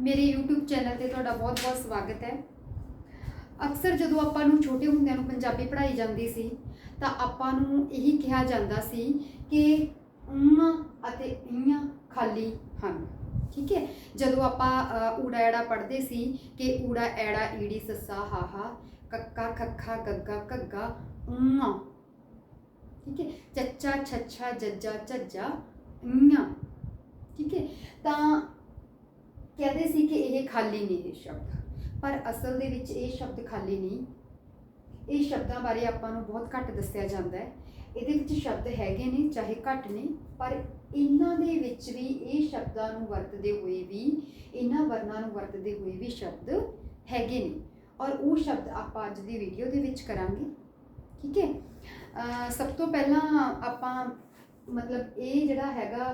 ਮੇਰੇ YouTube channel ਤੇ ਤੁਹਾਡਾ ਬਹੁਤ-ਬਹੁਤ ਸਵਾਗਤ ਹੈ। ਅਕਸਰ ਜਦੋਂ ਆਪਾਂ ਨੂੰ ਛੋਟੇ ਹੁੰਦਿਆਂ ਨੂੰ ਪੰਜਾਬੀ ਪੜ੍ਹਾਈ ਜਾਂਦੀ ਸੀ, ਤਾਂ ਆਪਾਂ ਨੂੰ ਇਹੀ ਕਿਹਾ ਜਾਂਦਾ ਸੀ ਕਿ ਮ ਅਤੇ ਈਆਂ ਖਾਲੀ ਹਨ। ਠੀਕ ਹੈ? ਜਦੋਂ ਆਪਾਂ ਊੜਾ ਐੜਾ ਪੜ੍ਹਦੇ ਸੀ ਕਿ ਊੜਾ ਐੜਾ ਈੜੀ ਸੱਸਾ ਹਾਹਾ ਕੱਕਾ ਖੱਖਾ ਗੱਗਾ ਘੱਗਾ ਉਮਾ ਠੀਕ ਹੈ? ਚੱਚਾ ਛੱਛਾ ਜੱਜਾ ਝੱਜਾ ਈਆਂ ਠੀਕ ਹੈ? ਤਾਂ ਕਹਿੰਦੇ ਸੀ ਕਿ ਇਹ ਖਾਲੀ ਨਹੀਂ ਇਹ ਸ਼ਬਦ। ਪਰ ਅਸਲ ਦੇ ਵਿੱਚ ਇਹ ਸ਼ਬਦ ਖਾਲੀ ਨਹੀਂ। ਇਹ ਸ਼ਬਦਾਂ ਬਾਰੇ ਆਪਾਂ ਨੂੰ ਬਹੁਤ ਘੱਟ ਦੱਸਿਆ ਜਾਂਦਾ ਹੈ। ਇਹਦੇ ਵਿੱਚ ਸ਼ਬਦ ਹੈਗੇ ਨੇ, ਚਾਹੇ ਘੱਟ ਨੇ, ਪਰ ਇਹਨਾਂ ਦੇ ਵਿੱਚ ਵੀ ਇਹ ਸ਼ਬਦਾਂ ਨੂੰ ਵਰਤਦੇ ਹੋਏ ਵੀ, ਇਹਨਾਂ ਵਰਨਾਂ ਨੂੰ ਵਰਤਦੇ ਹੋਏ ਵੀ ਸ਼ਬਦ ਹੈਗੇ ਨੇ। ਔਰ ਉਹ ਸ਼ਬਦ ਆਪਾਂ ਅੱਜ ਦੀ ਵੀਡੀਓ ਦੇ ਵਿੱਚ ਕਰਾਂਗੇ। ਠੀਕ ਹੈ? ਸਭ ਤੋਂ ਪਹਿਲਾਂ ਆਪਾਂ ਮਤਲਬ ਇਹ ਜਿਹੜਾ ਹੈਗਾ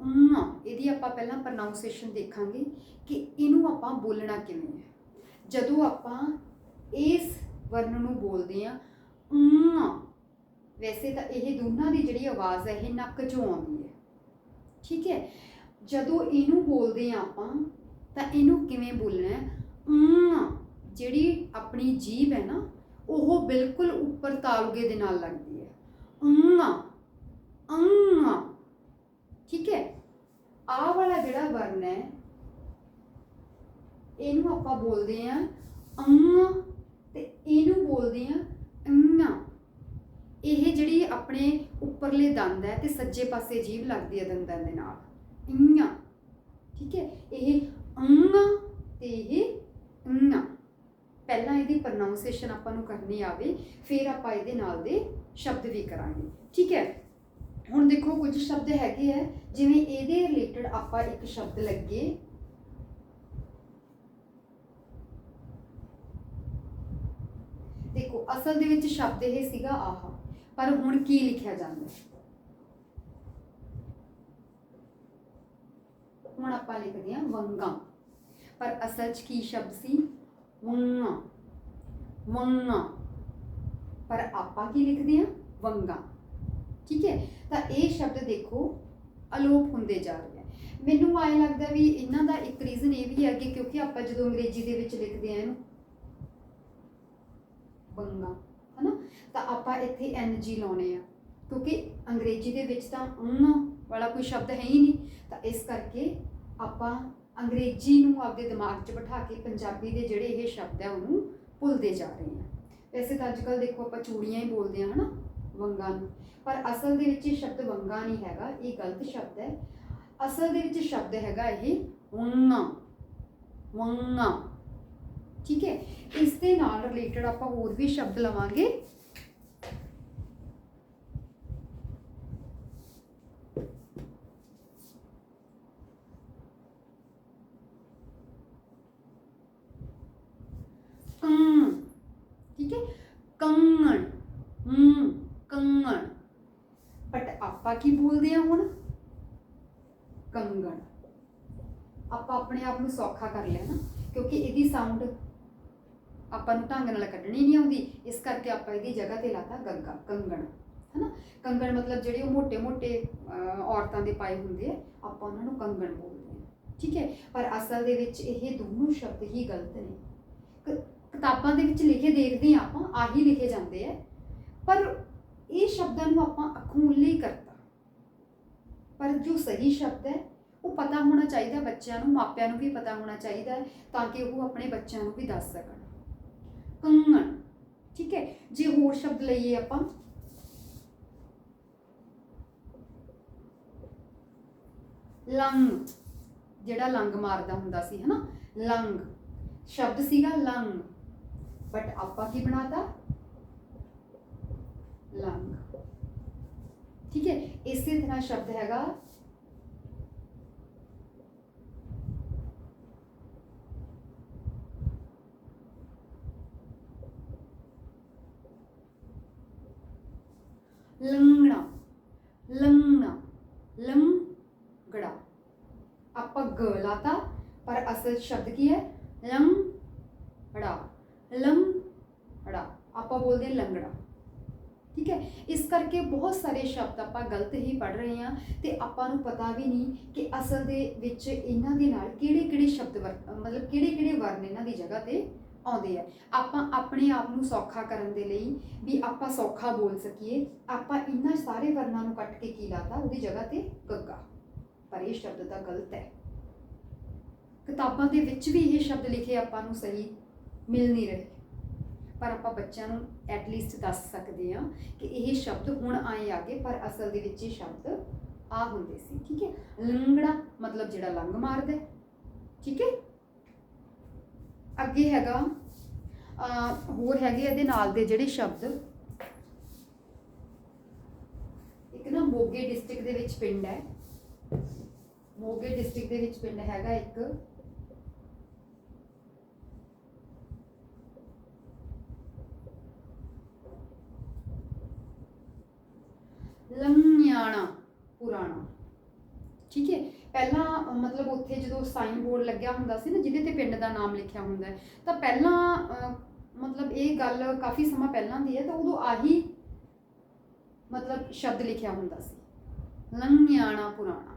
ਉਮ ਇਹਦੀ ਆਪਾਂ ਪਹਿਲਾਂ ਪ੍ਰੋਨਾਂਸੀਏਸ਼ਨ ਦੇਖਾਂਗੇ ਕਿ ਇਹਨੂੰ ਆਪਾਂ ਬੋਲਣਾ ਕਿਵੇਂ ਹੈ। ਜਦੋਂ ਆਪਾਂ ਇਸ ਵਰਨ ਨੂੰ ਬੋਲਦੇ ਆ ਉਮ ਵੈਸੇ ਤਾਂ ਇਹ ਦੋਨਾਂ ਦੀ ਜਿਹੜੀ ਆਵਾਜ਼ ਹੈ, ਇਹ ਨੱਕ ਚੋਂ ਆਉਂਦੀ ਹੈ। ਠੀਕ ਹੈ? ਜਦੋਂ ਇਹਨੂੰ ਬੋਲਦੇ ਆ ਆਪਾਂ, ਤਾਂ ਇਹਨੂੰ ਕਿਵੇਂ ਬੋਲਣਾ ਹੈ? ਉਮ ਜਿਹੜੀ ਆਪਣੀ ਜੀਭ ਹੈ ਨਾ, ਉਹ ਬਿਲਕੁਲ ਉੱਪਰ ਤਾਲੁਗੇ ਦੇ ਨਾਲ ਲੱਗਦੀ ਹੈ। ਉਮ ਉਮ ਠੀਕ ਹੈ? ਆਹ ਵਾਲਾ ਜਿਹੜਾ ਵਰਨ ਹੈ, ਇਹਨੂੰ ਆਪਾਂ ਬੋਲਦੇ ਆ ਅੰਮ ਤੇ ਇਹਨੂੰ ਬੋਲਦੇ ਆ ਅੰਨਾ ਇਹ ਜਿਹੜੀ ਆਪਣੇ ਉੱਪਰਲੇ ਦੰਦ ਹੈ ਤੇ ਸੱਜੇ ਪਾਸੇ ਜੀਭ ਲੱਗਦੀ ਹੈ ਦੰਦਾਂ ਦੇ ਨਾਲ। ਇੰਨਾ ਠੀਕ ਹੈ? ਇਹ ਅੰਨਾ ਤੇ ਇਹ ਅੰਨਾ ਪਹਿਲਾਂ ਇਹਦੀ ਪ੍ਰੋਨਾਂਸੀਏਸ਼ਨ ਆਪਾਂ ਨੂੰ ਕਰਨੀ ਆਵੇ, ਫਿਰ ਆਪਾਂ ਇਹਦੇ ਨਾਲ ਦੇ ਸ਼ਬਦ ਵੀ ਕਰਾਂਗੇ। ਠੀਕ ਹੈ? ਹੁਣ ਦੇਖੋ ਕੁਝ ਸ਼ਬਦ ਹੈਗੇ ਆ, ਜਿਵੇਂ ਇਹਦੇ ਰਿਲੇਟਡ ਆਪਾਂ ਇੱਕ ਸ਼ਬਦ ਲੱਗੇ। ਦੇਖੋ, ਅਸਲ ਦੇ ਵਿੱਚ ਸ਼ਬਦ ਇਹ ਸੀਗਾ ਆਹ, ਪਰ ਹੁਣ ਕੀ ਲਿਖਿਆ ਜਾਂਦਾ ਹੁਣ ਆਪਾਂ ਲਿਖਦੇ ਹਾਂ ਵੰਗਾ। ਪਰ ਅਸਲ 'ਚ ਕੀ ਸ਼ਬਦ ਸੀ? ਵੰਗਾ। ਵੰਗਾ। ਪਰ ਆਪਾਂ ਕੀ ਲਿਖਦੇ ਹਾਂ? ਵੰਗਾ। ਠੀਕ ਹੈ? ਤਾਂ ਇਹ ਸ਼ਬਦ ਦੇਖੋ ਅਲੋਪ ਹੁੰਦੇ ਜਾ ਰਹੇ ਹੈ। ਮੈਨੂੰ ਆਏ ਲੱਗਦਾ ਵੀ ਇਹਨਾਂ ਦਾ ਇੱਕ ਰੀਜ਼ਨ ਇਹ ਵੀ ਹੈ ਕਿ ਕਿਉਂਕਿ ਆਪਾਂ ਜਦੋਂ ਅੰਗਰੇਜ਼ੀ ਦੇ ਵਿੱਚ ਲਿਖਦੇ ਆ ਇਹਨੂੰ ਬੰਗਾ, ਹਨਾ? ਤਾਂ ਆਪਾਂ ਇੱਥੇ ਐਨਜੀ ਲਾਉਣੇ ਆ। ਕਿਉਂਕਿ ਅੰਗਰੇਜ਼ੀ ਦੇ ਵਿੱਚ ਤਾਂ ਉਨ ਵਾਲਾ ਕੋਈ ਸ਼ਬਦ ਹੈ ਹੀ ਨਹੀਂ। ਤਾਂ ਇਸ ਕਰਕੇ ਆਪਾਂ ਅੰਗਰੇਜ਼ੀ ਨੂੰ ਆਪਦੇ ਦਿਮਾਗ 'ਚ ਬਿਠਾ ਕੇ ਪੰਜਾਬੀ ਦੇ ਜਿਹੜੇ ਇਹ ਸ਼ਬਦ ਹੈ ਉਹਨੂੰ ਭੁੱਲਦੇ ਜਾ ਰਹੇ ਆ ਵੈਸੇ ਤਾਂ ਅੱਜ ਕੱਲ ਦੇਖੋ ਆਪਾਂ ਚੂੜੀਆਂ ਹੀ ਬੋਲਦੇ ਆ ਹਨਾ? ਵੰਗਾਂ ਨੂੰ। ਪਰ ਅਸਲ ਦੇ ਵਿੱਚ ਇਹ ਸ਼ਬਦ ਵੰਗਾ ਨਹੀਂ ਹੈਗਾ, ਇਹ ਗਲਤ ਸ਼ਬਦ ਹੈ। ਅਸਲ ਦੇ ਵਿੱਚ ਸ਼ਬਦ ਹੈਗਾ ਇਹ ਵੰਗਾ। ਵੰਗਾ। ਠੀਕ ਹੈ? ਇਸ ਦੇ ਨਾਲ ਰਿਲੇਟਡ ਆਪਾਂ ਹੋਰ ਵੀ ਸ਼ਬਦ ਲਵਾਂਗੇ ਕੰਨ ਠੀਕ ਹੈ ਕੰਗਣ ਹਮ ਕੰਗਣ ਬਟ ਬਾਕੀ ਬੋਲਦੇ ਆ ਹੁਣ। ਕੰਗਣ। ਆਪਾਂ ਆਪਣੇ ਆਪ ਨੂੰ ਸੌਖਾ ਕਰ ਲਿਆ ਨਾ, ਕਿਉਂਕਿ ਇਹਦੀ ਸਾਊਂਡ ਆਪਾਂ ਨੂੰ ਢੰਗ ਨਾਲ ਕੱਢਣੀ ਨਹੀਂ ਆਉਂਦੀ। ਇਸ ਕਰਕੇ ਆਪਾਂ ਇਹਦੀ ਜਗ੍ਹਾ ਤੇ ਲਾਤਾ ਗੰਗਾ, ਕੰਗਣ, ਹੈਨਾ? ਕੰਗਣ ਮਤਲਬ ਜਿਹੜੇ ਉਹ ਮੋٹے-ਮੋٹے ਔਰਤਾਂ ਦੇ ਪਾਏ ਹੁੰਦੇ ਆ, ਆਪਾਂ ਉਹਨਾਂ ਨੂੰ ਕੰਗਣ ਬੋਲਦੇ ਆ। ਠੀਕ ਹੈ? ਪਰ ਅਸਲ ਦੇ ਵਿੱਚ ਇਹ ਦੋਨੋਂ ਸ਼ਬਦ ਹੀ ਗਲਤ ਨੇ। ਕਿਤਾਬਾਂ ਦੇ ਵਿੱਚ ਲਿਖੇ ਦੇਖਦੇ ਆ ਆਪਾਂ, ਆਹੀ ਲਿਖੇ ਜਾਂਦੇ ਆ। ਪਰ ਇਹ ਸ਼ਬਦਾਂ ਨੂੰ ਆਪਾਂ ਅਖੂਲੇ ਕਰਤਾ। ਪਰ ਜੋ ਸਹੀ ਸ਼ਬਦ ਹੈ, ਉਹ ਪਤਾ ਹੋਣਾ ਚਾਹੀਦਾ ਬੱਚਿਆਂ ਨੂੰ, ਮਾਪਿਆਂ ਨੂੰ ਵੀ ਪਤਾ ਹੋਣਾ ਚਾਹੀਦਾ ਹੈ, ਤਾਂ ਕਿ ਉਹ ਆਪਣੇ ਬੱਚਿਆਂ ਨੂੰ ਵੀ ਦੱਸ ਸਕਣ। ਕੰਗਣ, ਠੀਕ ਹੈ? ਜੇ ਹੋਰ ਸ਼ਬਦ ਲਈਏ ਆਪਾਂ। ਲੰਗ, ਜਿਹੜਾ ਲੰਗ ਮਾਰਦਾ ਹੁੰਦਾ ਸੀ, ਹਨਾ? ਲੰਗ, ਸ਼ਬਦ ਸੀਗਾ ਲੰਗ। ਬਟ ਆਪਾਂ ਕੀ ਬਣਾਤਾ? ਲੰਗ। ਠੀਕ ਹੈ ਇਸੇ ਤਰ੍ਹਾਂ ਸ਼ਬਦ ਹੈਗਾ ਲੰਗਣਾ ਲੰਗਣਾ ਲੰਗੜਾ ਆਪਾਂ ਗ ਲਾਤਾ ਪਰ ਅਸਲ ਸ਼ਬਦ ਕੀ ਹੈ ਲੰਗੜਾ ਲੰਗੜਾ ਆਪਾਂ ਬੋਲਦੇ ਹਾਂ ਲੰਗੜਾ ਠੀਕ ਹੈ? ਇਸ ਕਰਕੇ ਬਹੁਤ ਸਾਰੇ ਸ਼ਬਦ ਆਪਾਂ ਗਲਤ ਹੀ ਪੜ ਰਹੇ ਹਾਂ ਤੇ ਆਪਾਂ ਨੂੰ ਪਤਾ ਵੀ ਨਹੀਂ ਕਿ ਅਸਲ ਦੇ ਵਿੱਚ ਇਹਨਾਂ ਦੇ ਨਾਲ ਕਿਹੜੇ ਕਿਹੜੇ ਸ਼ਬਦ ਵਰ- ਮਤਲਬ ਕਿਹੜੇ ਕਿਹੜੇ ਵਰਨ ਇਹਨਾਂ ਦੀ ਜਗ੍ਹਾ ਤੇ ਆਉਂਦੇ ਆ। ਆਪਾਂ ਆਪਣੇ ਆਪ ਨੂੰ ਸੌਖਾ ਕਰਨ ਦੇ ਲਈ ਵੀ ਆਪਾਂ ਸੌਖਾ ਬੋਲ ਸਕੀਏ। ਆਪਾਂ ਇਹਨਾਂ ਸਾਰੇ ਵਰਨਾਂ ਨੂੰ ਕੱਟ ਕੇ ਕੀ ਲਾਤਾ? ਉਹਦੀ ਜਗ੍ਹਾ ਤੇ ਗੱਗਾ। ਪਰ ਇਹ ਸ਼ਬਦ ਤਾਂ ਗਲਤ ਹੈ। ਕਿਤਾਬਾਂ ਦੇ ਵਿੱਚ ਵੀ ਇਹ ਸ਼ਬਦ ਲਿਖੇ ਆਪਾਂ ਨੂੰ ਸਹੀ ਮਿਲ ਨਹੀਂ ਰਹੇ। ਪਰ ਆਪਾਂ ਬੱਚਿਆਂ ਨੂੰ ਐਟਲੀਸਟ ਦੱਸ ਸਕਦੇ ਹਾਂ ਕਿ ਇਹ ਸ਼ਬਦ ਹੁਣ ਆਏ ਆਗੇ ਪਰ ਅਸਲ ਦੇ ਵਿੱਚ ਇਹ ਸ਼ਬਦ ਆ ਹੁੰਦੇ ਸੀ, ਠੀਕ ਹੈ? ਲੰਗੜਾ ਮਤਲਬ ਜਿਹੜਾ ਲੰਗ ਮਾਰਦਾ ਹੈ। ਠੀਕ ਹੈ? ਅੱਗੇ ਹੈਗਾ ਹੋਰ ਹੈਗੇ ਇਹਦੇ ਨਾਲ ਦੇ ਜਿਹੜੇ ਸ਼ਬਦ। ਇੱਕ ਨਾ ਮੋਗੇ ਡਿਸਟ੍ਰਿਕਟ ਦੇ ਵਿੱਚ ਪਿੰਡ ਹੈ। ਮੋਗੇ ਡਿਸਟ੍ਰਿਕਟ ਦੇ ਵਿੱਚ ਪਿੰਡ ਹੈਗਾ ਇੱਕ ਲੰਗਿਆਣਾ ਪੁਰਾਣਾ ਠੀਕ ਹੈ ਪਹਿਲਾਂ, ਮਤਲਬ ਉੱਥੇ ਜਦੋਂ ਸਾਈਨ ਬੋਰਡ ਲੱਗਿਆ ਹੁੰਦਾ ਸੀ ਨਾ, ਜਿਹਦੇ ਤੇ ਪਿੰਡ ਦਾ ਨਾਮ ਲਿਖਿਆ ਹੁੰਦਾ ਤਾਂ ਪਹਿਲਾਂ ਮਤਲਬ ਇਹ ਗੱਲ ਕਾਫੀ ਸਮਾਂ ਪਹਿਲਾਂ ਦੀ ਹੈ, ਤਾਂ ਉਦੋਂ ਆਹੀ, ਮਤਲਬ ਸ਼ਬਦ ਲਿਖਿਆ ਹੁੰਦਾ ਸੀ। ਲੰਗਿਆਣਾ ਪੁਰਾਣਾ,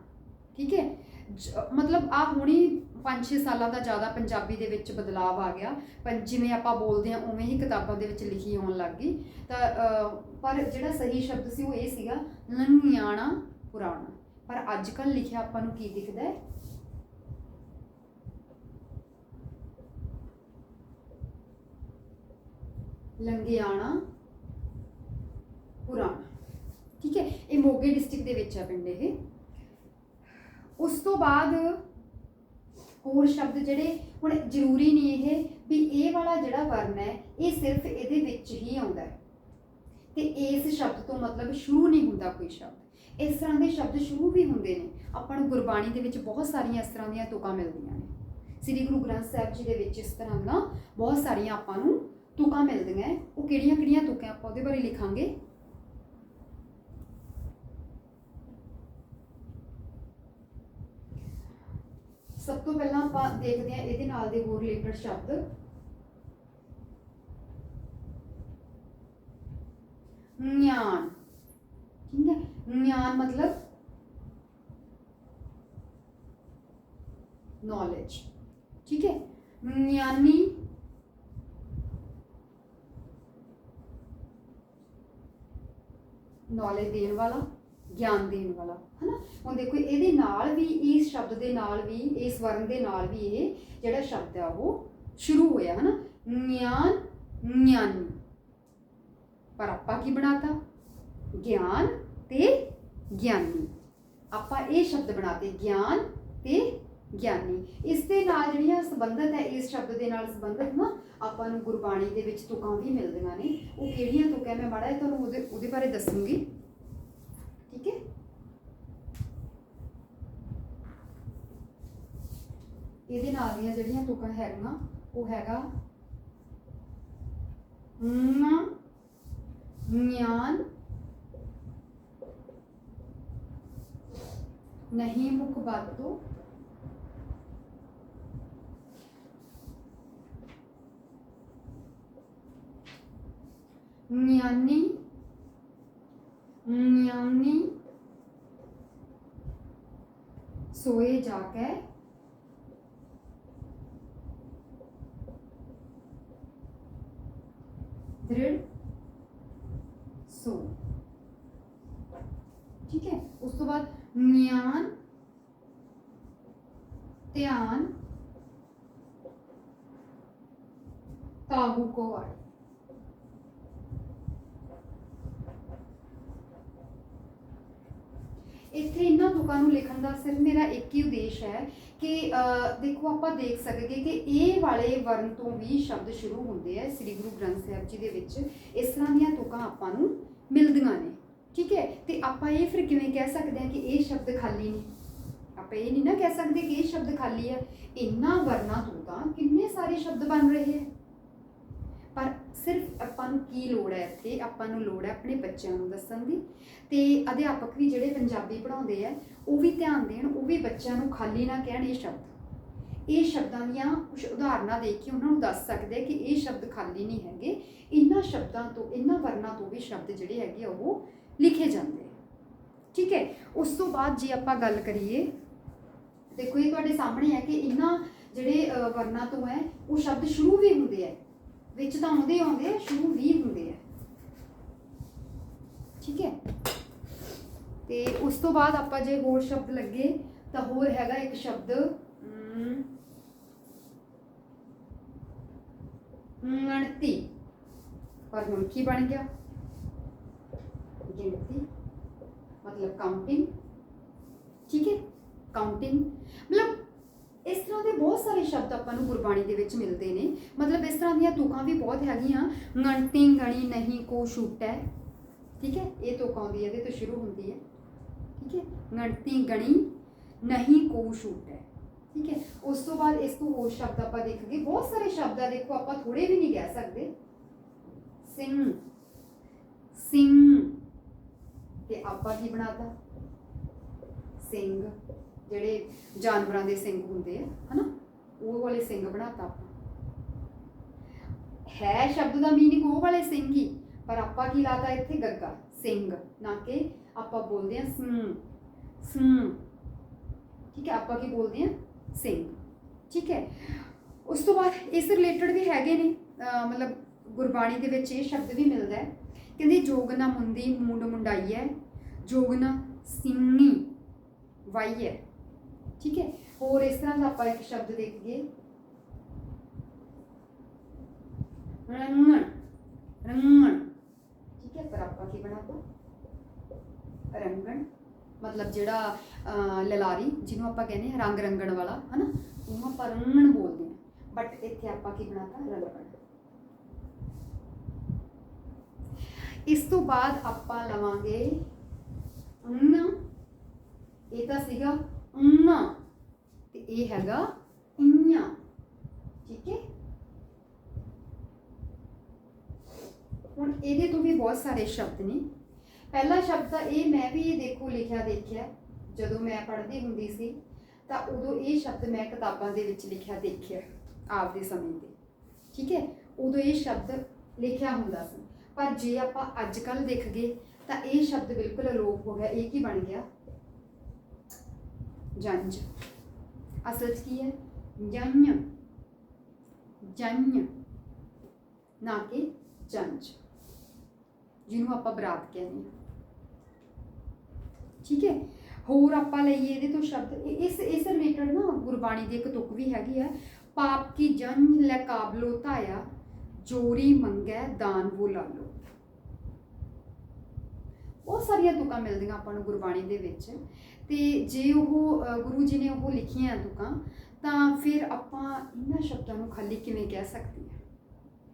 ਠੀਕ ਹੈ? ਜ- ਮਤਲਬ ਆ ਹੁਣੀ 5-6 ਸਾਲਾਂ ਦਾ ਜ਼ਿਆਦਾ ਪੰਜਾਬੀ ਦੇ ਵਿੱਚ ਬਦਲਾਅ ਆ ਗਿਆ, ਪਰ ਜਿਵੇਂ ਆਪਾਂ ਬੋਲਦੇ ਹਾਂ, ਉਵੇਂ ਹੀ ਕਿਤਾਬਾਂ ਦੇ ਵਿੱਚ ਲਿਖੀ ਆਉਣ ਲੱਗ ਗਈ। ਤਾਂ ਪਰ ਜਿਹੜਾ ਸਹੀ ਸ਼ਬਦ ਸੀ ਉਹ ਇਹ ਸੀਗਾ ਲੰਗਿਆਣਾ ਪੁਰਾਣਾ। ਪਰ ਅੱਜ ਕੱਲ ਲਿਖਿਆ ਆਪਾਂ ਨੂੰ ਕੀ ਦਿਖਦਾ ਹੈ? ਲੰਗਿਆਣਾ ਪੁਰਾਣਾ। ਠੀਕ ਹੈ, ਇਹ ਮੋਗੇ ਡਿਸਟ੍ਰਿਕਟ ਦੇ ਵਿੱਚ ਹੈ ਪਿੰਡ ਇਹ। ਉਸ ਤੋਂ ਬਾਅਦ ਹੋਰ ਸ਼ਬਦ ਜਿਹੜੇ ਹੁਣ ਜ਼ਰੂਰੀ ਨਹੀਂ ਇਹ ਵੀ ਇਹ ਵਾਲਾ ਜਿਹੜਾ ਵਰਨ ਹੈ, ਇਹ ਸਿਰਫ ਇਹਦੇ ਵਿੱਚ ਹੀ ਆਉਂਦਾ ਹੈ। ਤੇ ਇਸ ਸ਼ਬਦ ਤੋਂ ਮਤਲਬ ਸ਼ੁਰੂ ਨਹੀਂ ਹੁੰਦਾ ਕੋਈ ਸ਼ਬਦ। ਇਸ ਤਰ੍ਹਾਂ ਦੇ ਸ਼ਬਦ ਸ਼ੁਰੂ ਵੀ ਹੁੰਦੇ ਨੇ। ਆਪਾਂ ਨੂੰ ਗੁਰਬਾਣੀ ਦੇ ਵਿੱਚ ਬਹੁਤ ਸਾਰੀਆਂ ਇਸ ਤਰ੍ਹਾਂ ਦੀਆਂ ਤੁਕਾਂ ਮਿਲਦੀਆਂ ਨੇ। ਸ੍ਰੀ ਗੁਰੂ ਗ੍ਰੰਥ ਸਾਹਿਬ ਜੀ ਦੇ ਵਿੱਚ ਇਸ ਤਰ੍ਹਾਂ ਦੀਆਂ ਬਹੁਤ ਸਾਰੀਆਂ ਆਪਾਂ ਨੂੰ ਤੁਕਾਂ ਮਿਲਦੀਆਂ ਹੈ। ਉਹ ਕਿਹੜੀਆਂ ਕਿਹੜੀਆਂ ਤੁਕਾਂ ਆਪਾਂ ਉਹਦੇ ਬਾਰੇ ਲਿਖਾਂਗੇ? ਸਭ ਤੋਂ ਪਹਿਲਾਂ ਆਪਾਂ ਦੇਖਦੇ ਹਾਂ ਇਹਦੇ ਨਾਲ ਦੇ ਹੋਰ ਰਿਲੇਟਡ ਸ਼ਬਦ। ਗਿਆਨ ਠੀਕ ਹੈ ਗਿਆਨ ਮਤਲਬ ਨੌਲੇਜ ਠੀਕ ਹੈ ਗਿਆਨੀ ਨੌਲੇਜ ਦੇਣ ਵਾਲਾ ਗਿਆਨ ਦੇਣ ਵਾਲਾ ਹਨਾ ਹੁਣ ਦੇਖੋ ਇਹਦੇ ਨਾਲ ਵੀ ਇਸ ਸ਼ਬਦ ਦੇ ਨਾਲ ਵੀ ਇਸ ਵਰਨ ਦੇ ਨਾਲ ਵੀ ਇਹ ਜਿਹੜਾ ਸ਼ਬਦ ਆ ਉਹ ਸ਼ੁਰੂ ਹੋਇਆ ਹਨਾ ਗਿਆਨ ਗਿਆਨੀ ਪਰ ਆਪਾਂ ਕੀ ਬਣਾਤਾ ਗਿਆਨ ਤੇ ਗਿਆਨੀ। ਆਪਾਂ ਇਹ ਸ਼ਬਦ ਬਣਾਤੇ, ਗਿਆਨ ਤੇ ਗਿਆਨੀ। ਇਸ ਦੇ ਨਾਲ ਜਿਹੜੀਆਂ ਸੰਬੰਧਤ ਹੈ, ਇਸ ਸ਼ਬਦ ਦੇ ਨਾਲ ਸੰਬੰਧਤ ਨਾ ਆਪਾਂ ਨੂੰ ਗੁਰਬਾਣੀ ਦੇ ਵਿੱਚ ਤੁਕਾਂ ਵੀ ਮਿਲਦੀਆਂ ਨੇ। ਉਹ ਕਿਹੜੀਆਂ ਤੁਕਾਂ ਮੈਂ ਮਾੜਾ ਜਿਹਾ ਤੁਹਾਨੂੰ ਉਹਦੇ ਉਹਦੇ ਬਾਰੇ ਦੱਸੂੰਗੀ। ਠੀਕ ਹੈ? ਇਹਦੇ ਨਾਲ ਦੀਆਂ ਜਿਹੜੀਆਂ ਤੁਕਾਂ ਹੈਗੀਆਂ ਉਹ ਹੈਗਾ ਨ, ਗਿਆਨ ਨਹੀਂ ਮੁਖ ਬਾਤੋ ਗਿਆਨੀ ਗਿਆਨੀ ਸੋਏ ਜਾ ਕੇ ਦ੍ਰਿੜ ਸੋ ਠੀਕ ਹੈ ਉਸ ਤੋਂ ਬਾਅਦ ਗਿਆਨ ਧਿਆਨ ਕਾਹੂ ਕੋ ਆਏ ਇੱਥੇ ਇਹਨਾਂ ਤੁਕਾਂ ਨੂੰ ਲਿਖਣ ਦਾ ਸਿਰਫ ਮੇਰਾ ਇੱਕ ਹੀ ਉਦੇਸ਼ ਹੈ ਕਿ ਦੇਖੋ ਆਪਾਂ ਦੇਖ ਸਕਦੇ ਕਿ ਇਹ ਵਾਲੇ ਵਰਨ ਤੋਂ ਵੀ ਸ਼ਬਦ ਸ਼ੁਰੂ ਹੁੰਦੇ ਆ, ਸ੍ਰੀ ਗੁਰੂ ਗ੍ਰੰਥ ਸਾਹਿਬ ਜੀ ਦੇ ਵਿੱਚ ਇਸ ਤਰ੍ਹਾਂ ਦੀਆਂ ਤੁਕਾਂ ਆਪਾਂ ਨੂੰ ਮਿਲਦੀਆਂ ਨੇ। ਠੀਕ ਹੈ? ਤੇ ਆਪਾਂ ਇਹ ਫਿਰ ਕਿਵੇਂ ਕਹਿ ਸਕਦੇ ਹਾਂ ਕਿ ਇਹ ਸ਼ਬਦ ਖਾਲੀ ਨਹੀਂ? ਆਪਾਂ ਇਹ ਨਹੀਂ ਨਾ ਕਹਿ ਸਕਦੇ ਕਿ ਇਹ ਸ਼ਬਦ ਖਾਲੀ ਹੈ ਇਹਨਾਂ ਵਰਨਾਂ ਤੋਂ ਤਾਂ ਕਿੰਨੇ ਸਾਰੇ ਸ਼ਬਦ ਬਣ ਰਹੇ ਹੈ ਪਰ ਸਿਰਫ ਆਪਾਂ ਨੂੰ ਕੀ ਲੋੜ ਹੈ ਇੱਥੇ? ਆਪਾਂ ਨੂੰ ਲੋੜ ਹੈ ਆਪਣੇ ਬੱਚਿਆਂ ਨੂੰ ਦੱਸਣ ਦੀ। ਤੇ ਅਧਿਆਪਕ ਵੀ ਜਿਹੜੇ ਪੰਜਾਬੀ ਪੜ੍ਹਾਉਂਦੇ ਆ, ਉਹ ਵੀ ਧਿਆਨ ਦੇਣ, ਉਹ ਵੀ ਬੱਚਿਆਂ ਨੂੰ ਖਾਲੀ ਨਾ ਕਹਿਣ ਇਹ ਸ਼ਬਦ। ਇਹ ਸ਼ਬਦਾਂ ਦੀਆਂ ਕੁਝ ਉਦਾਹਰਨਾਂ ਦੇ ਕੇ ਉਹਨਾਂ ਨੂੰ ਦੱਸ ਸਕਦੇ ਕਿ ਇਹ ਸ਼ਬਦ ਖਾਲੀ ਨਹੀਂ ਹੈਗੇ। ਇਹਨਾਂ ਸ਼ਬਦਾਂ ਤੋਂ ਇਹਨਾਂ ਵਰਨਾਂ ਤੋਂ ਵੀ ਸ਼ਬਦ ਜਿਹੜੇ ਹੈਗੇ ਆ, ਉਹ ਲਿਖੇ ਜਾਂਦੇ ਠੀਕ ਹੈ? ਉਸ ਤੋਂ ਬਾਅਦ ਜੇ ਆਪਾਂ ਗੱਲ ਕਰੀਏ ਦੇਖੋ ਇਹ ਤੁਹਾਡੇ ਸਾਹਮਣੇ ਹੈ ਕਿ ਇਹਨਾਂ ਜਿਹੜੇ ਅ, ਵਰਨਾਂ ਤੋਂ ਹੈ ਉਹ ਸ਼ਬਦ ਸ਼ੁਰੂ ਵੀ ਹੁੰਦੇ ਹੈ ਵਿੱਚ ਤਾਂ ਆਉਂਦੇ ਹੀ ਆਉਂਦੇ ਆ ਸ਼ੁਰੂ ਵੀ ਹੁੰਦੇ ਹੈ ਠੀਕ ਹੈ? ਤੇ ਉਸ ਤੋਂ ਬਾਅਦ ਆਪਾਂ ਜੇ ਹੋਰ ਸ਼ਬਦ ਲੱਗੇ ਤਾਂ ਹੋਰ ਹੈਗਾ ਇੱਕ ਸ਼ਬਦ ਅਮ, ਗਣਤੀ ਪਰ ਹੁਣ ਕੀ ਬਣ ਗਿਆ? ਗਿਣਤੀ ਮਤਲਬ ਕਾਊਂਟਿੰਗ ਠੀਕ ਹੈ? ਕਾਊਂਟਿੰਗ ਮਤਲਬ ਇਸ ਤਰ੍ਹਾਂ ਦੇ ਬਹੁਤ ਸਾਰੇ ਸ਼ਬਦ ਆਪਾਂ ਨੂੰ ਗੁਰਬਾਣੀ ਦੇ ਵਿੱਚ ਮਿਲਦੇ ਨੇ। ਮਤਲਬ ਇਸ ਤਰ੍ਹਾਂ ਦੀਆਂ ਤੁਕਾਂ ਵੀ ਬਹੁਤ ਹੈਗੀਆਂ। ਗਣਤੀ, ਗਣੀ, ਨਹੀਂ, ਕੋ, ਛੂਟੈ, ਠੀਕ ਹੈ? ਇਹ ਤੁਕ ਆਉਂਦੀ ਹੈ ਇਹਦੇ ਤੋਂ ਸ਼ੁਰੂ ਹੁੰਦੀ ਹੈ। ਠੀਕ ਹੈ? ਗਣਤੀ, ਗਣੀ, ਨਹੀਂ, ਕੋ, ਛੂਟੈ, ਠੀਕ ਹੈ? ਉਸ ਤੋਂ ਬਾਅਦ ਇਸ ਤੋਂ ਹੋਰ ਸ਼ਬਦ ਆਪਾਂ ਦੇਖਾਂਗੇ। ਬਹੁਤ ਸਾਰੇ ਸ਼ਬਦ ਆ ਦੇਖੋ ਆਪਾਂ ਥੋੜੇ ਵੀ ਨਹੀਂ ਕਹਿ ਸਕਦੇ। ਸਿੰਘ ਸਿੰਘ ਆਪਾਂ ਕੀ ਬਣਾਤਾ? ਸਿੰਘ, ਜਿਹੜੇ ਜਾਨਵਰਾਂ ਦੇ ਸਿੰਘ ਹੁੰਦੇ ਆ, ਹਨਾ? ਉਹ ਵਾਲੇ ਸਿੰਘ ਬਣਾਤਾ ਆਪਾਂ। ਹੈ ਸ਼ਬਦ ਦਾ ਮੀਨਿੰਗ ਉਹ ਵਾਲੇ ਸਿੰਘ ਹੀ, ਪਰ ਆਪਾਂ ਕੀ ਲਾਤਾ ਇੱਥੇ? ਗੱਗਾ, ਸਿੰਘ, ਨਾ ਕਿ ਆਪਾਂ ਬੋਲਦੇ ਆ ਸੰ ਸੰ ਠੀਕ ਹੈ, ਆਪਾਂ ਕੀ ਬੋਲਦੇ ਆ ਸਿੰਘ। ਠੀਕ ਹੈ। ਉਸ ਤੋਂ ਬਾਅਦ ਇਸ ਰਿਲੇਟਡ ਵੀ ਹੈਗੇ ਨੇ ਮਤਲਬ ਗੁਰਬਾਣੀ ਦੇ ਵਿੱਚ ਇਹ ਸ਼ਬਦ ਵੀ ਮਿਲਦਾ ਹੈ। ਕਹਿੰਦੇ ਜੋਗਨਾ ਮੁੰਦੀ, ਮੁੰਡ ਮੁੰਡਾਈ ਹੈ। ਜੋਗਨਾ ਸਿੰਘੀ ਵਾਈਅਰ ਠੀਕ ਹੈ? ਹੋਰ ਇਸ ਤਰ੍ਹਾਂ ਦਾ ਆਪਾਂ ਇੱਕ ਸ਼ਬਦ ਦੇਖੀਏ। ਰੰਗਣ ਰੰਗਣ। ਠੀਕ ਹੈ? ਪਰ ਆਪਾਂ ਕੀ ਬਣਾਤਾ? ਰੰਗਣ ਮਤਲਬ ਜਿਹੜਾ ਅਹ, ਲਲਾਰੀ ਜਿਹਨੂੰ ਆਪਾਂ ਕਹਿੰਦੇ ਹਾਂ ਰੰਗ ਰੰਗਣ ਵਾਲਾ ਹਨਾ? ਉਹਨੂੰ ਆਪਾਂ ਰੰਗਣ ਬੋਲਦੇ ਹਾਂ। ਬਟ ਇੱਥੇ ਆਪਾਂ ਕੀ ਬਣਾਤਾ? ਰਲਵਣ ਇਸ ਤੋਂ ਬਾਅਦ ਆਪਾਂ ਲਵਾਂਗੇ ਅੰਨਾ। ਇਹ ਤਾਂ ਸੀਗਾ ਅੰਨਾ। ਤੇ ਇਹ ਹੈਗਾ ਇੰਨਾ ਠੀਕ ਹੈ? ਹੁਣ ਇਹਦੇ ਤੋਂ ਵੀ ਬਹੁਤ ਸਾਰੇ ਸ਼ਬਦ ਨੇ। ਪਹਿਲਾ ਸ਼ਬਦ ਤਾਂ ਇਹ, ਮੈਂ ਵੀ ਇਹ ਦੇਖੋ, ਲਿਖਿਆ, ਦੇਖਿਆ। ਜਦੋਂ ਮੈਂ ਪੜ੍ਹਦੀ ਹੁੰਦੀ ਸੀ, ਤਾਂ ਉਦੋਂ ਇਹ ਸ਼ਬਦ ਮੈਂ ਕਿਤਾਬਾਂ ਦੇ ਵਿੱਚ ਲਿਖਿਆ, ਦੇਖਿਆ, ਆਪਦੇ ਸਮੇਂ ਤੇ। ਠੀਕ ਹੈ? ਉਦੋਂ ਇਹ ਸ਼ਬਦ ਲਿਖਿਆ ਹੁੰਦਾ ਸੀ। ਪਰ ਜੇ ਆਪਾਂ ਅੱਜ ਕੱਲ ਦੇਖ ਗਏ ਤਾਂ ਇਹ ਸ਼ਬਦ ਬਿਲਕੁਲ ਅਲੋਪ ਹੋ ਗਿਆ, ਇਹ ਕੀ ਬਣ ਗਿਆ? ਜੰਜ। ਅਸਲ 'ਚ ਕੀ ਹੈ? ਜੰਨ ਜੰਨ ਨਾ ਕਿ ਜੰਜ। ਜਿਹਨੂੰ ਆਪਾਂ ਬਰਾਤ ਕਹਿੰਦੇ ਹਾਂ। ਠੀਕ ਹੈ? ਹੋਰ ਆਪਾਂ ਲਈਏ ਇਹਦੇ ਤੋਂ ਸ਼ਬਦ। ਇਹ- ਇਸ ਇਸ ਰਿਲੇਟਡ ਨਾ ਗੁਰਬਾਣੀ ਦੀ ਇੱਕ ਤੁਕ ਵੀ ਹੈਗੀ ਹੈ। ਪਾਪ ਕੀ ਜੰਜ ਲੈ ਕਾਬਲੋ ਧਾਇਆ, ਜੋਰੀ ਮੰਗੈ ਦਾਨ ਵੋ ਲਾਲੋ ਬਹੁਤ ਸਾਰੀਆਂ ਤੁਕਾਂ ਮਿਲਦੀਆਂ ਆਪਾਂ ਨੂੰ ਗੁਰਬਾਣੀ ਦੇ ਵਿੱਚ। ਤੇ ਜੇ ਉਹ ਗੁਰੂ ਜੀ ਨੇ ਉਹ ਲਿਖੀਆਂ ਤੁਕਾਂ, ਤਾਂ ਫਿਰ ਆਪਾਂ ਇਹਨਾਂ ਸ਼ਬਦਾਂ ਨੂੰ ਖਾਲੀ ਕਿਵੇਂ ਕਹਿ ਸਕਦੇ ਹਾਂ?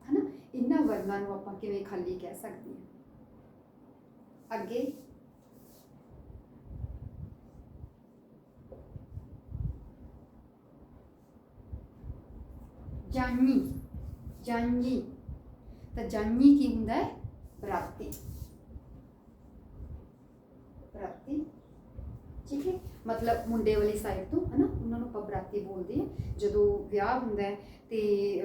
ਹਨਾ? ਇਹਨਾਂ ਵਰਨਾਂ ਨੂੰ ਆਪਾਂ ਕਿਵੇਂ ਖਾਲੀ ਕਹਿ ਸਕਦੇ ਹਾਂ? ਅੱਗੇ। ਜਾਨੀ ਜਾਨੀ। ਤਾਂ ਜਾਨੀ ਕੀ ਹੁੰਦਾ ਹੈ? ਬਰਾਤੀ ਬਰਾਤੀ ਠੀਕ ਹੈ? ਮਤਲਬ ਮੁੰਡੇ ਵਾਲੀ ਸਾਈਡ ਤੋਂ, ਹਨਾ? ਉਹਨਾਂ ਨੂੰ ਆਪਾਂ ਬਰਾਤੀ ਬੋਲਦੇ ਆ। ਜਦੋਂ ਵਿਆਹ ਹੁੰਦਾ ਹੈ ਤੇ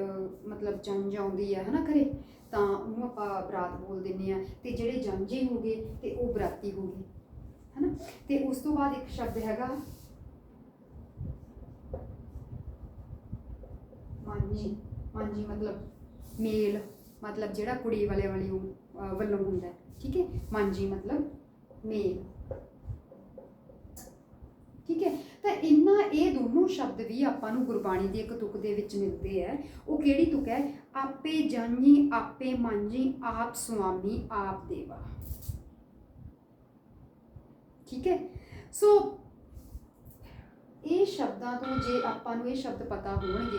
ਮਤਲਬ ਜੰਜ ਆਉਂਦੀ ਹੈ ਹਨਾ ਘਰੇ, ਤਾਂ ਉਹਨੂੰ ਆਪਾਂ ਬਰਾਤ ਬੋਲ ਦਿੰਦੇ ਆ। ਤੇ ਜਿਹੜੇ ਜੰਜੇ ਹੋ ਗਏ, ਤੇ ਉਹ ਬਰਾਤੀ ਹੋ ਗਏ, ਹਨਾ? ਤੇ ਉਸ ਤੋਂ ਬਾਅਦ ਇੱਕ ਸ਼ਬਦ ਹੈਗਾ। ਮਾਂਜੀ। ਮਾਂਜੀ ਮਤਲਬ ਮੇਲ, ਮਤਲਬ ਜਿਹੜਾ ਕੁੜੀ ਵਾਲੇ ਵਾਲੀ ਵੱਲੋਂ ਹੁੰਦਾ ਠੀਕ ਹੈ? ਮਾਂਜੀ ਮਤਲਬ ਮੇਲ। ਠੀਕ ਹੈ? ਤਾਂ ਇੰਨਾ ਇਹ ਦੋਨੋਂ ਸ਼ਬਦ ਵੀ ਆਪਾਂ ਨੂੰ ਗੁਰਬਾਣੀ ਦੀ ਇੱਕ ਤੁਕ ਦੇ ਵਿੱਚ ਮਿਲਦੇ ਹੈ ਉਹ ਕਿਹੜੀ ਤੁਕ ਹੈ ਆਪੇ ਜਾਨੀ, ਆਪੇ ਮਾਂਜੀ ਆਪ ਸੁਆਮੀ, ਆਪ ਦੇਵਾ। ਠੀਕ ਹੈ ਸੋ ਇਹ ਸ਼ਬਦਾਂ ਤੋਂ ਜੇ ਆਪਾਂ ਨੂੰ ਇਹ ਸ਼ਬਦ ਪਤਾ ਹੋਣਗੇ,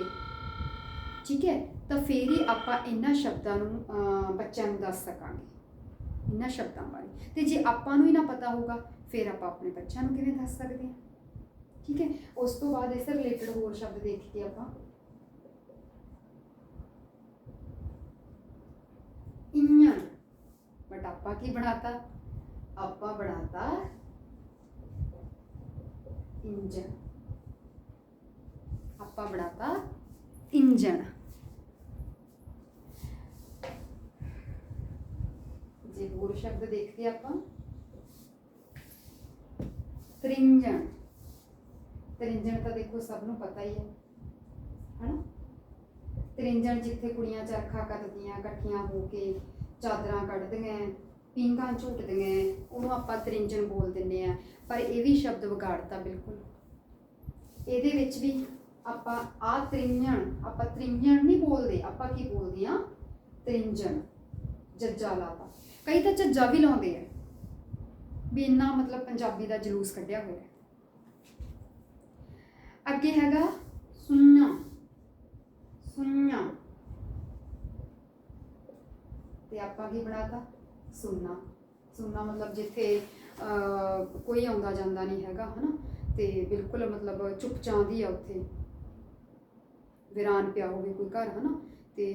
ਠੀਕ ਹੈ ਤਾਂ ਫੇਰ ਹੀ ਆਪਾਂ ਇਹਨਾਂ ਸ਼ਬਦਾਂ ਨੂੰ ਬੱਚਿਆਂ ਨੂੰ ਦੱਸ ਸਕਾਂਗੇ। ਇਹਨਾਂ ਸ਼ਬਦਾਂ ਬਾਰੇ। ਤੇ ਜੇ ਆਪਾਂ ਨੂੰ ਹੀ ਨਾ ਪਤਾ ਹੋਊਗਾ, ਫਿਰ ਆਪਾਂ ਆਪਣੇ ਬੱਚਿਆਂ ਨੂੰ ਕਿਵੇਂ ਦੱਸ ਸਕਦੇ ਹਾਂ ਠੀਕ ਹੈ ਉਸ ਤੋਂ ਬਾਅਦ ਇਸ ਰਿਲੇਟਡ ਹੋਰ ਸ਼ਬਦ ਦੇਖ ਕੇ ਆਪਾਂ। ਇੰਨਾ ਬਟ ਆਪਾਂ ਕੀ ਬਣਾਤਾ? ਆਪਾਂ ਬਣਾਤਾ ਇੰਜਨ ਆਪਾਂ ਬਣਾਤਾ ਇੰਜਣ। ਜੇ ਹੋਰ ਸ਼ਬਦ ਦੇਖਦੇ ਆਪਾਂ। ਤ੍ਰਿੰਜਣ। ਤ੍ਰਿੰਜਣ ਤਾਂ ਦੇਖੋ ਸਭ ਨੂੰ ਪਤਾ ਹੀ ਹੈ। ਹਨਾ? ਤ੍ਰਿੰਜਣ ਜਿੱਥੇ ਕੁੜੀਆਂ ਚਰਖਾ ਕੱਤਦੀਆਂ ਇਕੱਠੀਆਂ ਹੋ ਕੇ ਚਾਦਰਾਂ ਕੱਢਦੀਆਂ ਪੀਂਘਾਂ ਝੂਟਦੀਆਂ, ਉਹਨੂੰ ਆਪਾਂ ਤ੍ਰਿੰਜਣ ਬੋਲ ਦਿੰਦੇ ਆ ਪਰ ਇਹ ਵੀ ਸ਼ਬਦ ਵਿਗਾੜਤਾ ਬਿਲਕੁਲ। ਇਹਦੇ ਵਿੱਚ ਵੀ ਆਪਾਂ ਆ ਤ੍ਰਿੰਜਣ, ਆਪਾਂ ਤ੍ਰਿੰਜਣ ਨਹੀਂ ਬੋਲਦੇ, ਆਪਾਂ ਕੀ ਬੋਲਦੇ ਆ ਤ੍ਰਿੰਜਣ, ਜੱਜਾ ਲਾਤਾ। ਕਈ ਤਾਂ ਝੱਜਾ ਵੀ ਲਾਉਂਦੇ ਆ। ਵੀ ਇੰਨਾ ਮਤਲਬ ਪੰਜਾਬੀ ਦਾ ਜਲੂਸ ਕੱਢਿਆ ਹੋਇਆ। ਅੱਗੇ ਹੈਗਾ ਸੁਣਨਾ ਸੁਣਨਾ ਤੇ ਆਪਾਂ ਕੀ ਬਣਾਤਾ? ਸੁਣਨਾ ਸੁਣਨਾ ਮਤਲਬ ਜਿੱਥੇ ਕੋਈ ਆਉਂਦਾ ਜਾਂਦਾ ਨਹੀਂ ਹੈਗਾ, ਹਨਾ? ਤੇ ਬਿਲਕੁਲ ਮਤਲਬ ਚੁੱਪ ਚਾਂਦੀ ਆ ਉੱਥੇ। ਵਿਰਾਨ ਪਿਆ ਹੋਵੇ ਕੋਈ ਘਰ, ਹਨਾ? ਤੇ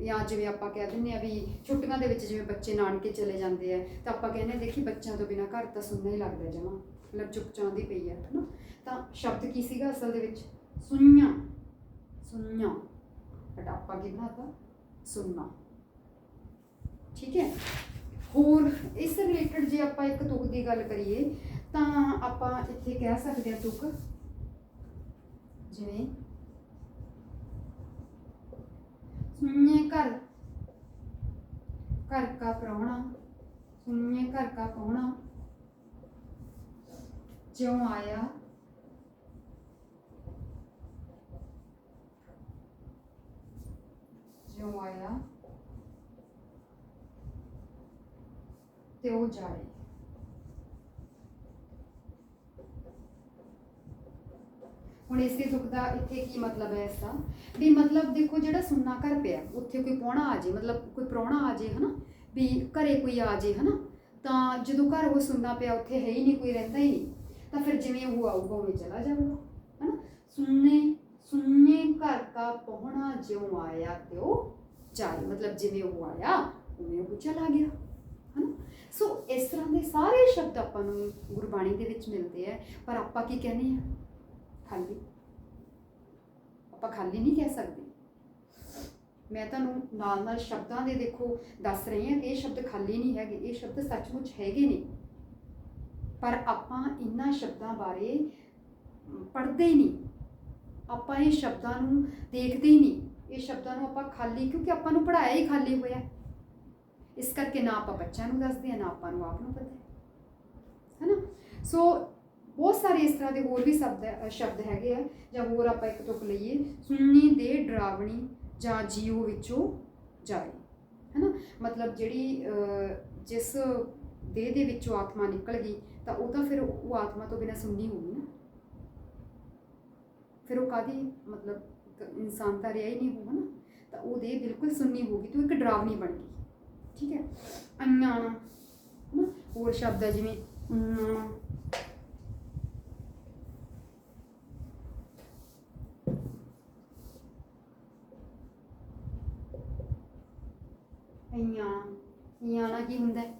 ਜਾਂ ਜਿਵੇਂ ਆਪਾਂ ਕਹਿ ਦਿੰਦੇ ਆ ਵੀ ਛੁੱਟੀਆਂ ਦੇ ਵਿੱਚ ਜਿਵੇਂ ਬੱਚੇ ਨਾਨਕੇ ਚਲੇ ਜਾਂਦੇ ਆ, ਤਾਂ ਆਪਾਂ ਕਹਿੰਦੇ ਆ, ਦੇਖੀ ਬੱਚਿਆਂ ਤੋਂ ਬਿਨਾ ਘਰ ਤਾਂ ਸੁਣਨਾ ਹੀ ਲੱਗਦਾ ਜਮਾ। ਮਤਲਬ ਚਾਹੁੰਦੀ ਪਈ ਹੈ ਹਨਾ? ਤਾਂ ਸ਼ਬਦ ਕੀ ਸੀਗਾ ਅਸਲ ਦੇ ਵਿੱਚ? ਸੁਣਨਾ ਸੁਣਨਾ ਬਟ ਆਪਾਂ ਕੀ ਬਣਾਤਾ? ਸੁਣਨਾ ਠੀਕ ਹੈ? ਹੋਰ, ਇਸ ਰਿਲੇਟਡ ਜੇ ਆਪਾਂ ਇੱਕ ਤੁਕ ਦੀ ਗੱਲ ਕਰੀਏ, ਤਾਂ ਆਪਾਂ ਇੱਥੇ ਕਹਿ ਸਕਦੇ ਹਾਂ ਤੁਕ। ਜਿਵੇਂ ਸੁਣਨੇ ਘਰ। ਘਰ ਕਾ ਪ੍ਰਾਹੁਣਾ। ਸੁਣਨੇ ਘਰ ਕਾ ਪ੍ਰਾਹੁਣਾ ਜਿਉਂ ਆਇਆ? ਜਿਉਂ ਆਇਆ। ਤੇ ਉਹ ਜਾਏ ਹੁਣ ਇਸੇ ਦੁੱਖ ਦਾ ਇੱਥੇ ਕੀ ਮਤਲਬ ਹੈ ਇਸ ਦਾ? ਵੀ ਮਤਲਬ ਦੇਖੋ ਜਿਹੜਾ ਸੁੰਨਾ ਘਰ ਪਿਆ, ਉੱਥੇ ਕੋਈ ਪੌਣਾ ਆ ਜੇ, ਮਤਲਬ ਕੋਈ ਪ੍ਰਾਹੁਣਾ ਆ ਜੇ, ਹਨਾ? ਵੀ ਘਰੇ ਕੋਈ ਆ ਜੇ, ਹਨਾ? ਤਾਂ ਜਦੋਂ ਘਰ ਉਹ ਸੁਣਨਾ ਪਿਆ, ਉੱਥੇ ਹੈ ਹੀ ਨਹੀਂ, ਕੋਈ ਰਹਿੰਦਾ ਹੀ ਨਹੀਂ। ਤਾਂ ਫਿਰ ਜਿਵੇਂ ਉਹ ਆਊਗਾ, ਉਵੇਂ ਚਲਾ ਜਾਊਗਾ, ਹਨਾ? ਸੁਣਨੇ ਸੁਣਨੇ ਘਰ ਕਾ ਪਹੁਣਾ ਜਿਉਂ ਆਇਆ ਤੇ ਉਹ ਜਾਏ ਮਤਲਬ ਜਿਵੇਂ ਉਹ ਆਇਆ, ਉਵੇਂ ਉਹ ਚਲਾ ਗਿਆ, ਹਨਾ? ਸੋ ਇਸ ਤਰ੍ਹਾਂ ਦੇ ਸਾਰੇ ਸ਼ਬਦ ਆਪਾਂ ਨੂੰ ਗੁਰਬਾਣੀ ਦੇ ਵਿੱਚ ਮਿਲਦੇ ਆ, ਪਰ ਆਪਾਂ ਕੀ ਕਹਿੰਦੇ ਆ? ਖਾਲੀ। ਆਪਾਂ ਖਾਲੀ ਨਹੀਂ ਕਹਿ ਸਕਦੇ। ਮੈਂ ਤੁਹਾਨੂੰ ਨਾਲ ਨਾਲ ਸ਼ਬਦਾਂ ਦੇ ਦੇਖੋ ਦੱਸ ਰਹੀ ਹਾਂ ਕਿ ਇਹ ਸ਼ਬਦ ਖਾਲੀ ਨਹੀਂ ਹੈਗੇ, ਇਹ ਸ਼ਬਦ ਸੱਚਮੁੱਚ ਹੈਗੇ ਨੇ। ਪਰ ਆਪਾਂ ਇਹਨਾਂ ਸ਼ਬਦਾਂ ਬਾਰੇ ਪੜ੍ਹਦੇ ਹੀ ਨਹੀਂ। ਆਪਾਂ ਇਹ ਸ਼ਬਦਾਂ ਨੂੰ ਦੇਖਦੇ ਹੀ ਨਹੀਂ। ਇਹ ਸ਼ਬਦਾਂ ਨੂੰ ਆਪਾਂ ਖਾਲੀ, ਕਿਉਂਕਿ ਆਪਾਂ ਨੂੰ ਪੜਾਇਆ ਹੀ ਖਾਲੀ ਹੋਇਆ। ਇਸ ਕਰਕੇ ਨਾ ਆਪਾਂ ਬੱਚਿਆਂ ਨੂੰ ਦੱਸਦੇ ਆ ਨਾ ਆਪਾਂ ਨੂੰ ਆਪ ਨੂੰ ਪਤਾ। ਹੈ ਹੈਨਾ? ਸੋ ਬਹੁਤ ਸਾਰੇ ਇਸ ਤਰ੍ਹਾਂ ਦੇ ਹੋਰ ਵੀ ਸ਼ਬਦ ਸ਼ਬਦ ਹੈਗੇ ਆ, ਜਾਂ ਹੋਰ ਆਪਾਂ ਇੱਕ ਤੁਕ ਲਈਏ ਸੁਣਨੀ ਦੇ ਡਰਾਵਣੀ ਜਾਂ ਜੀਵ ਵਿੱਚੋਂ ਜਾਏ। ਹੈਨਾ? ਮਤਲਬ ਜਿਹੜੀ ਜਿਸ ਦੇਹ ਦੇ ਵਿੱਚੋਂ ਆਤਮਾ ਨਿਕਲ ਗਈ ਤਾਂ ਉਹ ਤਾਂ ਫਿਰ ਉਹ ਆਤਮਾ ਤੋਂ ਬਿਨਾਂ ਸੁਣਨੀ ਹੋਊਗੀ ਨਾ। ਫਿਰ ਉਹ ਕਾਦੀ ਮਤਲਬ ਇਨਸਾਨ ਤਾਂ ਰਿਹਾ ਹੀ ਨਹੀਂ ਹੋਊਗਾ ਨਾ। ਤਾਂ ਉਹ ਦੇਹ ਬਿਲਕੁਲ ਸੁਣਨੀ ਹੋਊਗੀ, ਤੂੰ ਇੱਕ ਡਰਾਵਣੀ ਬਣ ਗਈ। ਠੀਕ ਹੈ? ਅਣਜਾਣਾ ਹਨਾ? ਹੋਰ ਸ਼ਬਦ ਹੈ ਜਿਵੇਂ ਅਣਜਾਣਾ ਅਣਜਾਣਾ ਨਿਆਣਾ ਕੀ ਹੁੰਦਾ ਹੈ?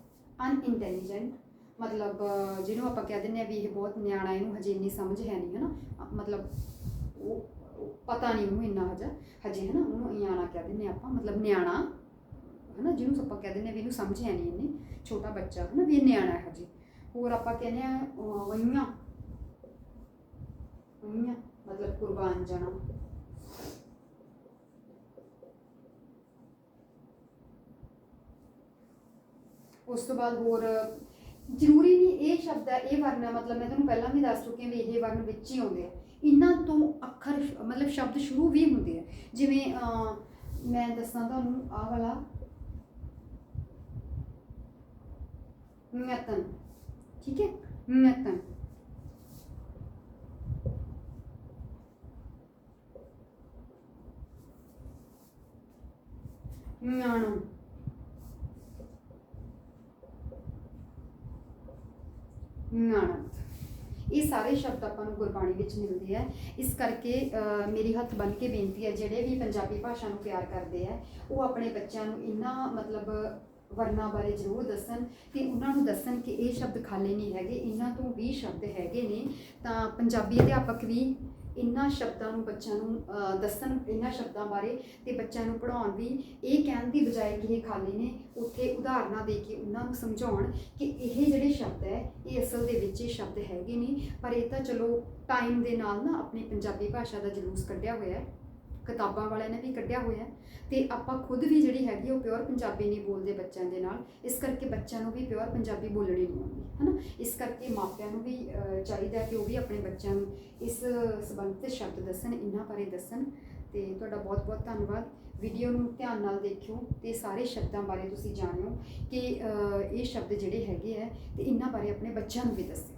ਅਨਇੰਟੈਲੀਜੈਂਟ ਮਤਲਬ ਜਿਹਨੂੰ ਆਪਾਂ ਕਹਿ ਦਿੰਦੇ ਆ ਵੀ ਇਹ ਬਹੁਤ ਨਿਆਣਾ ਇਹਨੂੰ ਹਜੇ ਇੰਨੀ ਸਮਝ ਹੈ ਨਹੀਂ ਹਨਾ? ਅ- ਮਤਲਬ ਉਹ ਪਤਾ ਨਹੀਂ ਉਹਨੂੰ ਇੰਨਾ ਹਜੇ ਹਜੇ ਹਨਾ? ਉਹਨੂੰ ਨਿਆਣਾ ਕਹਿ ਦਿੰਦੇ ਆ ਆਪਾਂ ਮਤਲਬ ਨਿਆਣਾ ਹਨਾ? ਜਿਹਨੂੰ ਆਪਾਂ ਕਹਿ ਦਿੰਦੇ ਆ ਵੀ ਇਹਨੂੰ ਸਮਝ ਹੈ ਨਹੀਂ ਇੰਨੀ ਛੋਟਾ ਬੱਚਾ ਹਨਾ? ਵੀ ਇਹ ਨਿਆਣਾ ਹੈ ਹਜੇ। ਹੋਰ ਆਪਾਂ ਕਹਿੰਦੇ ਆ ਅਹ, ਵਈਆਂ। ਵਈਆਂ ਮਤਲਬ ਕੁਰਬਾਨ ਜਾਣਾ। ਉਸ ਤੋਂ ਬਾਅਦ ਹੋਰ ਜ਼ਰੂਰੀ ਨਹੀਂ ਇਹ ਸ਼ਬਦ ਹੈ, ਇਹ ਵਰਨ ਹੈ, ਮਤਲਬ ਮੈਂ ਤੁਹਾਨੂੰ ਪਹਿਲਾਂ ਵੀ ਦੱਸ ਚੁੱਕੀ ਹਾਂ ਵੀ ਇਹ ਵਰਨ ਵਿੱਚ ਹੀ ਆਉਂਦੇ ਆ। ਇਹਨਾਂ ਤੋਂ ਅੱਖਰ ਮਤਲਬ ਸ਼ਬਦ ਸ਼ੁਰੂ ਵੀ ਹੁੰਦੇ ਆ। ਜਿਵੇਂ ਮੈਂ ਦੱਸਾਂ ਤੁਹਾਨੂੰ ਆਹ ਵਾਲਾ। ਨਿਯਤਨ ਠੀਕ ਹੈ? ਨਿਯਤਨ ਨਿਆਣਾ ਨਾਨਕ। ਇਹ ਸਾਰੇ ਸ਼ਬਦ ਆਪਾਂ ਨੂੰ ਗੁਰਬਾਣੀ ਵਿੱਚ ਮਿਲਦੇ ਆ। ਇਸ ਕਰਕੇ ਮੇਰੀ ਹੱਥ ਬੰਨ ਕੇ ਬੇਨਤੀ ਹੈ, ਜਿਹੜੇ ਵੀ ਪੰਜਾਬੀ ਭਾਸ਼ਾ ਨੂੰ ਪਿਆਰ ਕਰਦੇ ਆ, ਉਹ ਆਪਣੇ ਬੱਚਿਆਂ ਨੂੰ ਇਹਨਾਂ ਮਤਲਬ ਵਰਨਾਂ ਬਾਰੇ ਜ਼ਰੂਰ ਦੱਸਣ ਤੇ ਉਹਨਾਂ ਨੂੰ ਦੱਸਣ ਕਿ ਇਹ ਸ਼ਬਦ ਖਾਲੀ ਨਹੀਂ ਹੈਗੇ, ਇਹਨਾਂ ਤੋਂ ਵੀ ਸ਼ਬਦ ਹੈਗੇ ਨੇ। ਤਾਂ ਪੰਜਾਬੀ ਅਧਿਆਪਕ ਵੀ ਇਹਨਾਂ ਸ਼ਬਦਾਂ ਨੂੰ ਬੱਚਿਆਂ ਨੂੰ ਦੱਸਣ ਇਹਨਾਂ ਸ਼ਬਦਾਂ ਬਾਰੇ ਤੇ ਬੱਚਿਆਂ ਨੂੰ ਪੜ੍ਹਾਉਣ ਵੀ, ਇਹ ਕਹਿਣ ਦੀ ਬਜਾਏ ਕਿ ਇਹ ਖਾਲੀ ਨੇ, ਉੱਥੇ ਉਦਾਹਰਨਾਂ ਦੇ ਕੇ ਉਹਨਾਂ ਨੂੰ ਸਮਝਾਉਣ ਕਿ ਇਹ ਜਿਹੜੇ ਸ਼ਬਦ ਹੈ, ਇਹ ਅਸਲ ਦੇ ਵਿੱਚ ਇਹ ਸ਼ਬਦ ਹੈਗੇ ਨਹੀਂ ਪਰ ਇਹ ਤਾਂ ਚਲੋ ਟਾਈਮ ਦੇ ਨਾਲ ਨਾ ਆਪਣੀ ਪੰਜਾਬੀ ਭਾਸ਼ਾ ਦਾ ਜਲੂਸ ਕੱਢਿਆ ਹੋਇਆ ਹੈ। ਕਿਤਾਬਾਂ ਵਾਲਿਆਂ ਨੇ ਵੀ ਕੱਢਿਆ ਹੋਇਆ ਹੈ। ਤੇ ਆਪਾਂ ਖੁਦ ਵੀ ਜਿਹੜੀ ਹੈਗੀ ਉਹ ਪਿਓਰ ਪੰਜਾਬੀ ਨਹੀਂ ਬੋਲਦੇ ਬੱਚਿਆਂ ਦੇ ਨਾਲ। ਇਸ ਕਰਕੇ ਬੱਚਿਆਂ ਨੂੰ ਵੀ ਪਿਓਰ ਪੰਜਾਬੀ ਬੋਲਣੀ ਨਹੀਂ ਆਉਂਦੀ, ਹਨਾ? ਇਸ ਕਰਕੇ ਮਾਪਿਆਂ ਨੂੰ ਵੀ ਚਾਹੀਦਾ ਕਿ ਉਹ ਵੀ ਆਪਣੇ ਬੱਚਿਆਂ ਨੂੰ ਇਸ ਸੰਬੰਧਿਤ ਸ਼ਬਦ ਦੱਸਣ, ਇਹਨਾਂ ਬਾਰੇ ਦੱਸਣ। ਤੇ ਤੁਹਾਡਾ ਬਹੁਤ ਬਹੁਤ ਧੰਨਵਾਦ। ਵੀਡੀਓ ਨੂੰ ਧਿਆਨ ਨਾਲ ਦੇਖਿਓ ਤੇ ਸਾਰੇ ਸ਼ਬਦਾਂ ਬਾਰੇ ਤੁਸੀਂ ਜਾਣਿਓ ਕਿ ਇਹ ਸ਼ਬਦ ਜਿਹੜੇ ਹੈਗੇ ਆ, ਤੇ ਇਹਨਾਂ ਬਾਰੇ ਆਪਣੇ ਬੱਚਿਆਂ ਨੂੰ ਵੀ ਦੱਸਿਓ।